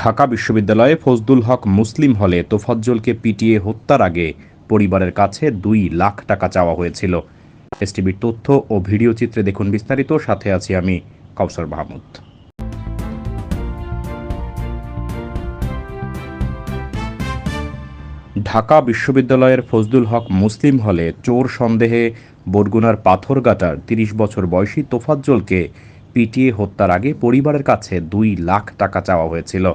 ঢাকা বিশ্ববিদ্যালয়ে ফজদুল হক মুসলিম হলে তোফাজ্জলকে পিটিয়ে হত্যার আগে পরিবারের কাছে দুই লাখ টাকা চাওয়া হয়েছিল। এসটিভির তথ্য ও ভিডিও চিত্রে দেখুন বিস্তারিত। সাথে আছি আমি কাউসার মাহমুদ। ঢাকা বিশ্ববিদ্যালয়ের ফজদুল হক মুসলিম হলে চোর সন্দেহে বরগুনার পাথরগাটার তিরিশ বছর বয়সী তোফাজ্জলকে পিটিয়ে হত্যার আগে পরিবারের কাছে দুই লাখ টাকা চাওয়া হয়েছিল।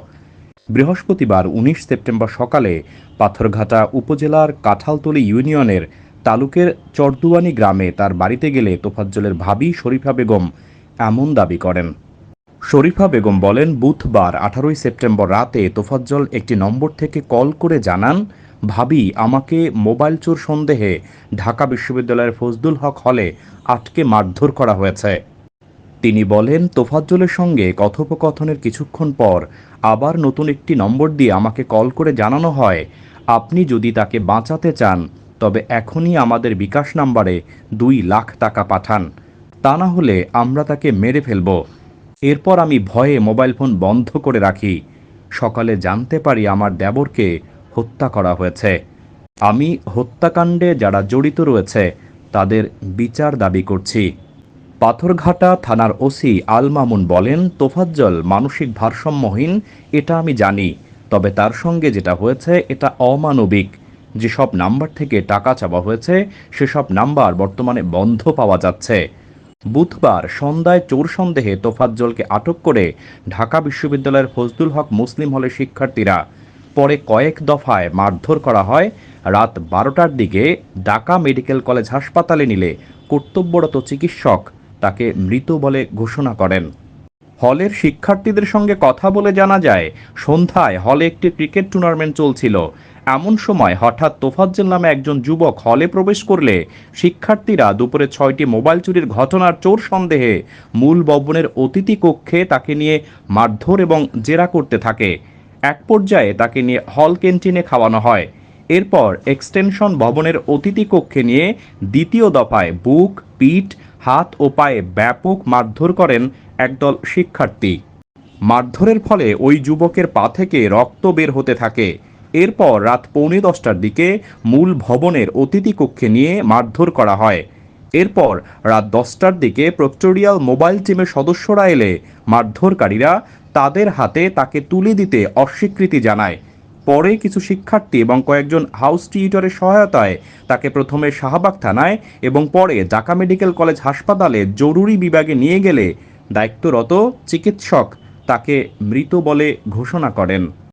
বৃহস্পতিবার উনিশ সেপ্টেম্বর সকালে পাথরঘাটা উপজেলার কাঁঠালতলী ইউনিয়নের তালুকের চরদুয়ানি গ্রামে তার বাড়িতে গেলে তোফাজ্জলের ভাবি শরীফা বেগম এমন দাবি করেন। শরীফা বেগম বলেন, বুধবার আঠারোই সেপ্টেম্বর রাতে তোফাজ্জল একটি নম্বর থেকে কল করে জানান, ভাবি, আমাকে মোবাইল চোর সন্দেহে ঢাকা বিশ্ববিদ্যালয়ের ফজদুল হক হলে আটকে মারধর করা হয়েছে। তিনি বলেন, তোফাজ্জলের সঙ্গে কথোপকথনের কিছুক্ষণ পর আবার নতুন একটি নম্বর দিয়ে আমাকে কল করে জানানো হয়। আপনি যদি তাকে বাঁচাতে চান, তবে এখনই আমাদের বিকাশ নাম্বারে দুই লাখ টাকা পাঠান। তা না হলে আমরা তাকে মেরে ফেলব। এরপর আমি ভয়ে মোবাইল ফোন বন্ধ করে রাখি। সকালে জানতে পারি আমার দেবরকে হত্যা করা হয়েছে। আমি হত্যাকাণ্ডে যারা জড়িত রয়েছে, তাদের বিচার দাবি করছি। পাথরঘাটা থানার ওসি আল মামুন বলেন, তোফাজ্জল মানসিক ভারসাম্যহীন, এটা আমি জানি। তবে তার সঙ্গে যেটা হয়েছে, এটা অমানবিক। যেসব নাম্বার থেকে টাকা চাওয়া হয়েছে, সেসব নাম্বার বর্তমানে বন্ধ পাওয়া যাচ্ছে। বুধবার সন্ধ্যায় চোর সন্দেহে তোফাজ্জলকে আটক করে ঢাকা বিশ্ববিদ্যালয়ের ফজলুল হক মুসলিম হলের শিক্ষার্থীরা। পরে কয়েক দফায় মারধর করা হয়। রাত বারোটার দিকে ঢাকা মেডিকেল কলেজ হাসপাতালে নিলে কর্তব্যরত চিকিৎসক তাকে মৃত বলে ঘোষণা করেন। হলের শিক্ষার্থীদের সঙ্গে কথা বলে জানা যায়, সন্ধ্যায় হলে একটি ক্রিকেট টুর্নামেন্ট চলছিল। এমন সময় হঠাৎ তোফাজ্জল নামে একজন যুবক হলে প্রবেশ করলে শিক্ষার্থীরা দুপুরে ছয়টি মোবাইল চুরির ঘটনার চোর সন্দেহে মূল ভবনের অতিথি কক্ষে তাকে নিয়ে মারধর এবং জেরা করতে থাকে। এক পর্যায়ে তাকে নিয়ে হল ক্যান্টিনে খাওয়ানো হয়। এরপর এক্সটেনশন ভবনের অতিথি কক্ষে নিয়ে দ্বিতীয় দফায় বুক, পিঠ হাত ও পায়ে ব্যাপক মারধর করেন একদল শিক্ষার্থী। মারধরের ফলে ওই যুবকের পা থেকে রক্ত বের হতে থাকে। এরপর রাত পৌনে দশটার দিকে মূল ভবনের অতিথি কক্ষে নিয়ে মারধর করা হয়। এরপর রাত দশটার দিকে প্রক্টোরিয়াল মোবাইল টিমের সদস্যরা এলে মারধরকারীরা তাদের হাতে তাকে তুলে দিতে অস্বীকৃতি জানায়। পরে কিছু শিক্ষার্থী এবং কয়েকজন হাউস টিউটরের সহায়তায় তাকে প্রথমে শাহবাগ থানায় এবং পরে ঢাকা মেডিকেল কলেজ হাসপাতালে জরুরি বিভাগে নিয়ে গেলে দায়িত্বরত চিকিৎসক তাকে মৃত বলে ঘোষণা করেন।